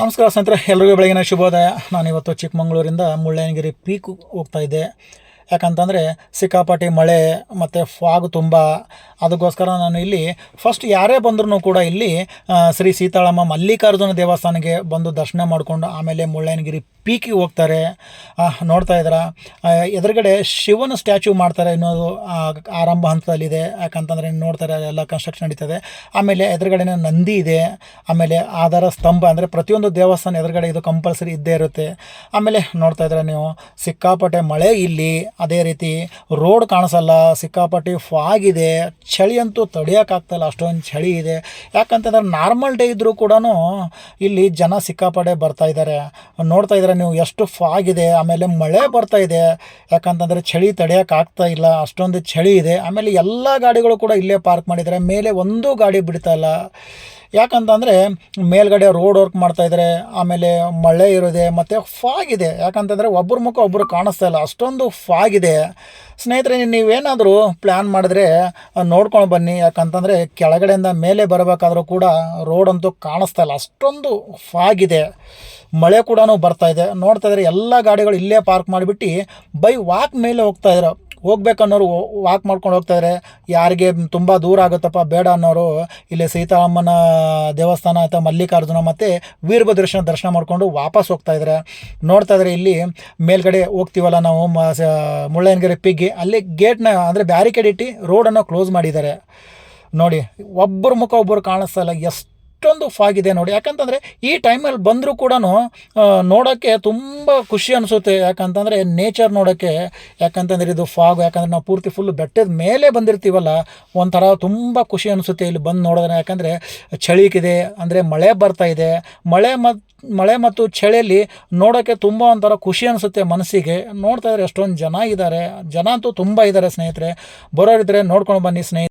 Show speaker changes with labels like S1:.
S1: ನಮಸ್ಕಾರ ಸ್ನೇಹಿತರೆ ಎಲ್ಲರಿಗೂ ಬೆಳಗಿನ ಶುಭೋದಯ. ನಾನಿವತ್ತು ಚಿಕ್ಕಮಗಳೂರಿಂದ ಮುಳ್ಳಯ್ಯನಗಿರಿ ಪೀಕ್ ಹೋಗ್ತಾ ಇದ್ದೆ. ಯಾಕಂತಂದರೆ ಸಿಕ್ಕಾಪಟ್ಟಿ ಮಳೆ ಮತ್ತು ಫಾಗ್ ತುಂಬ. ಅದಕ್ಕೋಸ್ಕರ ನಾನು ಇಲ್ಲಿ ಫಸ್ಟ್ ಯಾರೇ ಬಂದ್ರೂ ಕೂಡ ಇಲ್ಲಿ ಶ್ರೀ ಸೀತಾಳಮ್ಮ ಮಲ್ಲಿಕಾರ್ಜುನ ದೇವಸ್ಥಾನಕ್ಕೆ ಬಂದು ದರ್ಶನ ಮಾಡಿಕೊಂಡು ಆಮೇಲೆ ಮುಳ್ಳಯ್ಯನಗಿರಿ ಪೀಕಿಗೆ ಹೋಗ್ತಾರೆ. ನೋಡ್ತಾ ಇದ್ರ ಎದುರುಗಡೆ ಶಿವನ ಸ್ಟ್ಯಾಚು ಮಾಡ್ತಾರೆ ಅನ್ನೋದು ಆರಂಭ ಹಂತದಲ್ಲಿದೆ. ಯಾಕಂತಂದರೆ ನೋಡ್ತಾರೆ ಎಲ್ಲ ಕನ್ಸ್ಟ್ರಕ್ಷನ್ ನಡೀತದೆ. ಆಮೇಲೆ ಎದುರುಗಡೆನೇ ನಂದಿ ಇದೆ. ಆಮೇಲೆ ಆಧಾರ ಸ್ತಂಭ ಅಂದರೆ ಪ್ರತಿಯೊಂದು ದೇವಸ್ಥಾನ ಎದುರುಗಡೆ ಇದು ಕಂಪಲ್ಸರಿ ಇದ್ದೇ ಇರುತ್ತೆ. ಆಮೇಲೆ ನೋಡ್ತಾ ಇದ್ರೆ ನೀವು? ಸಿಕ್ಕಾಪಟ್ಟೆ ಮಳೆ ಇಲ್ಲಿ. ಅದೇ ರೀತಿ ರೋಡ್ ಕಾಣಿಸಲ್ಲ, ಸಿಕ್ಕಾಪಟ್ಟಿ ಫಾಗ್ ಇದೆ, ಚಳಿ ಅಂತೂ ತಡೆಯೋಕ್ಕಾಗ್ತಾಯಿಲ್ಲ ಅಷ್ಟೊಂದು ಚಳಿ ಇದೆ. ಯಾಕಂತಂದ್ರೆ ನಾರ್ಮಲ್ ಡೇ ಇದ್ದರೂ ಕೂಡ ಇಲ್ಲಿ ಜನ ಸಿಕ್ಕಾಪಟ್ಟೆ ಬರ್ತಾ ಇದ್ದಾರೆ ನೋಡ್ತಾ ಇದ್ದಾರೆ ನೀವು ಎಷ್ಟು ಫಾಗ್ ಇದೆ, ಆಮೇಲೆ ಮಳೆ ಬರ್ತಾ ಇದೆ. ಯಾಕಂತಂದರೆ ಚಳಿ ತಡೆಯೋಕ್ಕಾಗ್ತಾ ಇಲ್ಲ, ಅಷ್ಟೊಂದು ಚಳಿ ಇದೆ. ಆಮೇಲೆ ಎಲ್ಲ ಗಾಡಿಗಳು ಕೂಡ ಇಲ್ಲೇ ಪಾರ್ಕ್ ಮಾಡಿದ್ದಾರೆ. ಮೇಲೆ ಒಂದು ಗಾಡಿ ಬಿಡ್ತಾ ಇಲ್ಲ. ಯಾಕಂತಂದರೆ ಮೇಲ್ಗಡೆ ರೋಡ್ ವರ್ಕ್ ಮಾಡ್ತಾಯಿದ್ದಾರೆ ಆಮೇಲೆ ಮಳೆ ಇರೋದೆ, ಮತ್ತು ಫಾಗಿದೆ ಯಾಕಂತಂದರೆ ಒಬ್ಬರ ಮುಖ ಒಬ್ಬರು ಕಾಣಿಸ್ತಾ ಇಲ್ಲ. ಅಷ್ಟೊಂದು ಫಾಗಿದೆ ಸ್ನೇಹಿತರೆ, ನೀವೇನಾದರೂ ಪ್ಲ್ಯಾನ್ ಮಾಡಿದ್ರೆ ನೋಡ್ಕೊಂಡು ಬನ್ನಿ. ಯಾಕಂತಂದರೆ ಕೆಳಗಡೆಯಿಂದ ಮೇಲೆ ಬರಬೇಕಾದ್ರೂ ಕೂಡ ರೋಡ್ ಅಂತೂ ಕಾಣಿಸ್ತಾ ಇಲ್ಲ. ಅಷ್ಟೊಂದು ಫಾಗಿದೆ ಮಳೆ ಕೂಡ ಬರ್ತಾ ಇದೆ. ನೋಡ್ತಾ ಇದ್ದಾರೆ ಎಲ್ಲ ಗಾಡಿಗಳು ಇಲ್ಲೇ ಪಾರ್ಕ್ ಮಾಡಿಬಿಟ್ಟು ಬೈ ವಾಕ್ ಮೇಲೆ ಹೋಗ್ತಾ ಇದ್ದಾರೆ ಹೋಗ್ಬೇಕನ್ನೋರು ವಾಕ್ ಮಾಡ್ಕೊಂಡು ಹೋಗ್ತಾಯಿದ್ರೆ ಯಾರಿಗೆ ತುಂಬ ದೂರ ಆಗುತ್ತಪ್ಪ, ಬೇಡ ಅನ್ನೋರು. ಇಲ್ಲಿ ಸೀತಾರಾಮನ ದೇವಸ್ಥಾನ ಅಥವಾ ಮಲ್ಲಿಕಾರ್ಜುನ ಮತ್ತು ವೀರಭದ್ರಶನ ದರ್ಶನ ಮಾಡಿಕೊಂಡು ವಾಪಸ್ ಹೋಗ್ತಾ ನೋಡ್ತಾಯಿದ್ರೆ ಇಲ್ಲಿ ಮೇಲ್ಗಡೆ ಹೋಗ್ತೀವಲ್ಲ ನಾವು ಮುಳ್ಳಯ್ಯನಗಿರಿ ಪಿಗ್ಗಿ, ಅಲ್ಲಿ ಗೇಟ್ನ ಅಂದರೆ ಬ್ಯಾರಿಕೇಡ್ ಇಟ್ಟು ರೋಡನ್ನು ಕ್ಲೋಸ್ ಮಾಡಿದ್ದಾರೆ. ನೋಡಿ, ಒಬ್ಬರ ಮುಖ ಒಬ್ಬರು ಕಾಣಿಸ್ತಾ ಇಲ್ಲ ಎಷ್ಟೊಂದು ಫಾಗ್ ಇದೆ ನೋಡಿ. ಯಾಕಂತಂದರೆ ಈ ಟೈಮಲ್ಲಿ ಬಂದರೂ ಕೂಡ ನೋಡೋಕ್ಕೆ ತುಂಬ ಖುಷಿ ಅನಿಸುತ್ತೆ. ಯಾಕಂತಂದರೆ ನೇಚರ್ ನೋಡೋಕ್ಕೆ, ಯಾಕಂತಂದರೆ ಇದು ಫಾಗ್ ಯಾಕಂದರೆ ನಾವು ಪೂರ್ತಿ ಫುಲ್ ಬೆಟ್ಟದ ಮೇಲೆ ಬಂದಿರ್ತೀವಲ್ಲ, ಒಂಥರ ತುಂಬ ಖುಷಿ ಅನಿಸುತ್ತೆ ಇಲ್ಲಿ ಬಂದು ನೋಡಿದ್ರೆ ಯಾಕಂದರೆ ಚಳಿಗಿದೆ ಅಂದರೆ ಮಳೆ ಬರ್ತಾ ಇದೆ. ಮಳೆ ಮತ್ತು ಮಳೆ ಮತ್ತು ಚಳಿಯಲ್ಲಿ ನೋಡೋಕ್ಕೆ ತುಂಬ ಒಂಥರ ಖುಷಿ ಅನಿಸುತ್ತೆ ಮನಸ್ಸಿಗೆ. ನೋಡ್ತಾ ಇದ್ದಾರೆ ಎಷ್ಟೊಂದು ಜನ ಇದ್ದಾರೆ. ಜನ ಅಂತೂ ತುಂಬ ಇದ್ದಾರೆ ಸ್ನೇಹಿತರೆ. ಬರೋರಿದ್ದರೆ ನೋಡ್ಕೊಂಡು ಬನ್ನಿ ಸ್ನೇಹಿತರೆ.